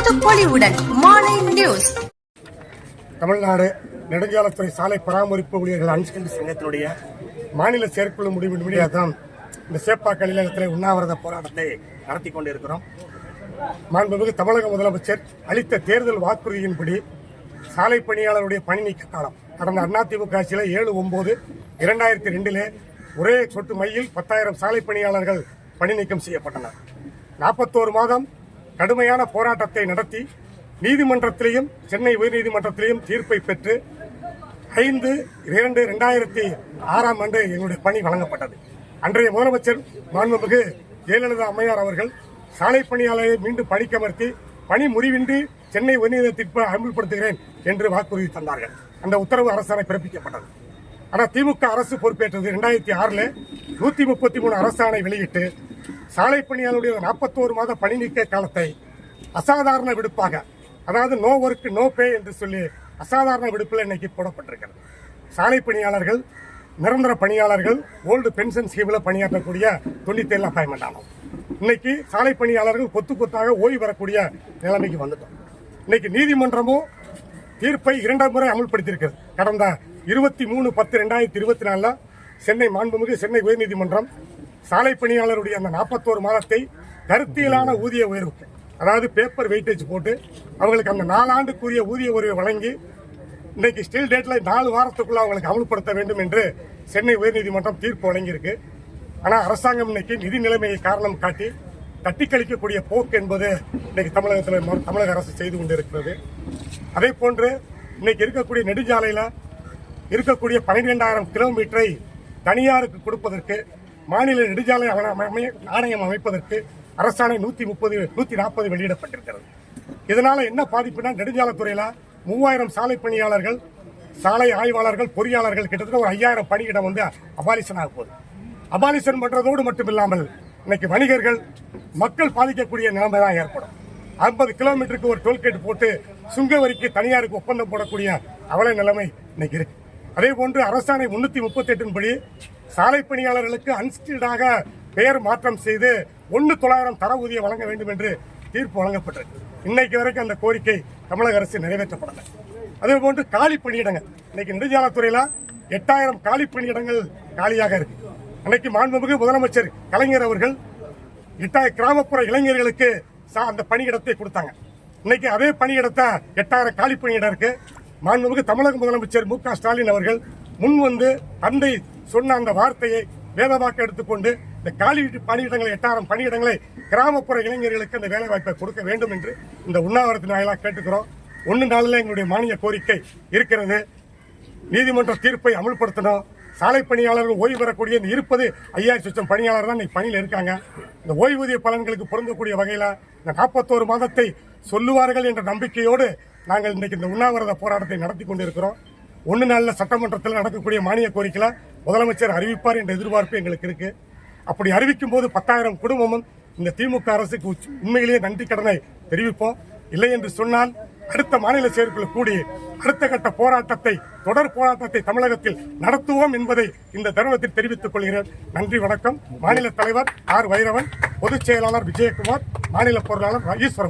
மாலை நியூஸ். தமிழ்நாடு நெடுஞ்சாலைத்துறை சாலை பராமரிப்பு ஊழியர்கள் அன்ஸ்கண்டு சங்கத்தினுடைய மாநில செயற்குழு முடிவு தான் இந்த சேப்பாக்க நிலையத்தில் உண்ணாவிரத போராட்டத்தை நடத்தி கொண்டிருக்கிறோம். மாண்புமிகு தமிழக முதலமைச்சர் அளித்த தேர்தல் வாக்குறுதியின்படி சாலை பணியாளருடைய பணி நீக்க காலம் கடந்த அதிமுக ஆட்சியில் ஏழு ஒன்பது இரண்டாயிரத்தி ரெண்டிலே ஒரே சொட்டு மையில் பத்தாயிரம் சாலை பணியாளர்கள் பணி நீக்கம் செய்யப்பட்டனர். நாற்பத்தோரு மாதம் கடுமையான போராட்டத்தை நடத்தி நீதிமன்றத்திலையும் சென்னை உயர்நீதிமன்றத்திலையும் தீர்ப்பை பெற்று ஐந்து இரண்டு இரண்டாயிரத்தி ஆறாம் ஆண்டு எங்களுடைய பணி வழங்கப்பட்டது. அன்றைய முதலமைச்சர் மாண்புமிகு ஜெயலலிதா அம்மையார் அவர்கள் சாலை பணியாளரை மீண்டும் பணிக்கமர்த்தி பணி முறிவின்றி சென்னை உயர்நீதி தீர்ப்பை அமல்படுத்துகிறேன் என்று வாக்குறுதி தந்தார்கள். அந்த உத்தரவு அரசாணை பிறப்பிக்கப்பட்டது. ஆனால் திமுக அரசு பொறுப்பேற்றது. இரண்டாயிரத்தி ஆறில் நூற்றி முப்பத்தி மூணு அரசாணை வெளியிட்டு சாலை பணியாளருடைய நாற்பத்தோரு மாத பணி நீக்க காலத்தை அசாதாரண விடுப்பாக அதாவது நோ ஒர்க் நோ பே என்று சொல்லி அசாதாரண விடுப்பில் இன்னைக்கு போடப்பட்டிருக்கிறது. சாலை பணியாளர்கள் நிரந்தர பணியாளர்கள் ஓல்டு பென்ஷன் ஸ்கீமில் பணியாற்றக்கூடிய தொண்ணூத்தி ஏழு அப்பாயின்மெண்ட் ஆனோம். இன்னைக்கு சாலை பணியாளர்கள் கொத்து கொத்தாக ஓய்வு பெறக்கூடிய நிலைமைக்கு வந்துட்டோம். இன்னைக்கு நீதிமன்றமும் தீர்ப்பை இரண்டாம் முறை அமல்படுத்தியிருக்கிறது. கடந்த இருபத்தி மூணு பத்து ரெண்டாயிரத்தி இருபத்தி நாலில் சென்னை மாண்புமிகு சென்னை உயர்நீதிமன்றம் சாலை பணியாளருடைய அந்த நாற்பத்தோரு மாதத்தை கருத்தியலான ஊதிய உயர்வு அதாவது பேப்பர் வெயிட்டேஜ் போட்டு அவங்களுக்கு அந்த நாலாண்டுக்குரிய ஊதிய உயர்வை வழங்கி இன்னைக்கு ஸ்டில் டேட்டில் நாலு வாரத்துக்குள்ள அவங்களுக்கு அமல்படுத்த வேண்டும் என்று சென்னை உயர்நீதிமன்றம் தீர்ப்பு வழங்கியிருக்கு. ஆனால் அரசாங்கம் இன்னைக்கு நிதி நிலைமையை காரணம் காட்டி தட்டி கழிக்கக்கூடிய போக்கு என்பது இன்னைக்கு தமிழகத்தில் ம- தமிழக அரசு செய்து கொண்டிருக்கிறது. அதே போன்று இன்னைக்கு இருக்கக்கூடிய நெடுஞ்சாலையில் இருக்கக்கூடிய பன்னிரெண்டாயிரம் கிலோமீட்டரை தனியாருக்கு கொடுப்பதற்கு மாநில நெடுஞ்சாலை அவன- ஆணையம் அமைப்பதற்கு அரசாணை நூத்தி முப்பது நூத்தி நாற்பது வெளியிடப்பட்டிருக்கிறது. இதனால என்ன பாதிப்புனா நெடுஞ்சாலைத்துறையில மூவாயிரம் சாலை பணியாளர்கள் சாலை ஆய்வாளர்கள் பொறியாளர்கள் கிட்டத்தட்ட ஒரு ஐயாயிரம் பணியிடம் வந்து அபாலிஷன் ஆக போகுது. அபாலிஷன் பண்றதோடு மட்டுமில்லாமல் இன்னைக்கு வணிகர்கள் மக்கள் பாதிக்கக்கூடிய நிலைமை தான் ஏற்படும். ஐம்பது கிலோமீட்டருக்கு ஒரு டோல்கேட் போட்டு சுங்க வரிக்கு தனியாருக்கு ஒப்பந்தம் போடக்கூடிய அவல நிலைமை இன்னைக்கு இருக்கு. அதே போன்று அரசாணை முன்னூத்தி முப்பத்தி எட்டின் படி சாலை பணியாளர்களுக்கு அன்ஸ்கில்டாக பெயர் மாற்றம் செய்து ஒன்னு தொள்ளாயிரம் தர ஊதியம் வழங்க வேண்டும் என்று தீர்ப்பு வழங்கப்பட்டது இன்னைக்கு வரைக்கும் அந்த கோரிக்கை தமிழக அரசு நிறைவேற்றப்படலை. அதே போன்று காலி பணியிடங்கள். இன்னைக்கு நெடுஞ்சாலைத்துறையில எட்டாயிரம் காலி பணியிடங்கள் காலியாக இருக்கு. அன்னைக்கு மாண்புமிகு முதலமைச்சர் கலைஞர் அவர்கள் எட்டாயிரம் கிராமப்புற இளைஞர்களுக்கு சா- அந்த பணியிடத்தை கொடுத்தாங்க. இன்னைக்கு அதே பணியிடத்தை எட்டாயிரம் காலி பணியிடம் இருக்கு. மாண்புமிகு தமிழக முதலமைச்சர் மு ஸ்டாலின் அவர்கள் முன் வந்து தந்தை சொன்ன அந்த வார்த்தையை வேதவாக்க எடுத்துக்கொண்டு இந்த காலி பணியிடங்களை எட்டாயிரம் பணியிடங்களை கிராமப்புற இளைஞர்களுக்கு அந்த வேலைவாய்ப்பை கொடுக்க வேண்டும் என்று இந்த உண்ணாவிரத்தின் வாயிலாக கேட்டுக்கிறோம். ஒன்று நாளில் எங்களுடைய மானிய கோரிக்கை இருக்கிறது. நீதிமன்ற தீர்ப்பை அமல்படுத்தணும். சாலை பணியாளர்கள் ஓய்வு பெறக்கூடிய இந்த இருப்பது ஐயாயிரம் லட்சம் பணியாளர் தான் இன்னைக்கு பணியில் இருக்காங்க. இந்த ஓய்வூதிய பலன்களுக்கு பொருந்தக்கூடிய வகையில் இந்த நாற்பத்தோரு மாதத்தை சொல்லுவார்கள் என்ற நம்பிக்கையோடு நாங்கள் இன்றைக்கு இந்த உண்ணாவிரத போராட்டத்தை நடத்தி கொண்டிருக்கிறோம். ஒன்று நாளில் சட்டமன்றத்தில் நடக்கக்கூடிய மானிய கோரிக்கையில் முதலமைச்சர் அறிவிப்பார் என்ற எதிர்பார்ப்பு எங்களுக்கு இருக்குது அப்படி அறிவிக்கும் போது பத்தாயிரம் குடும்பமும் இந்த திமுக அரசுக்கு உண்மையிலேயே நன்றி கடனை தெரிவிப்போம். இல்லை என்று சொன்னால் அடுத்த மாநில செயற்குழு கூடி அடுத்த கட்ட போராட்டத்தை தொடர் போராட்டத்தை தமிழகத்தில் நடத்துவோம் என்பதை இந்த தருணத்தில் தெரிவித்துக் கொள்கிறேன். நன்றி வணக்கம். மாநில தலைவர் ஆர். வைரவன் பொதுச் செயலாளர் விஜயகுமார் மாநில பொருளாளர் ஈஸ்வரன்.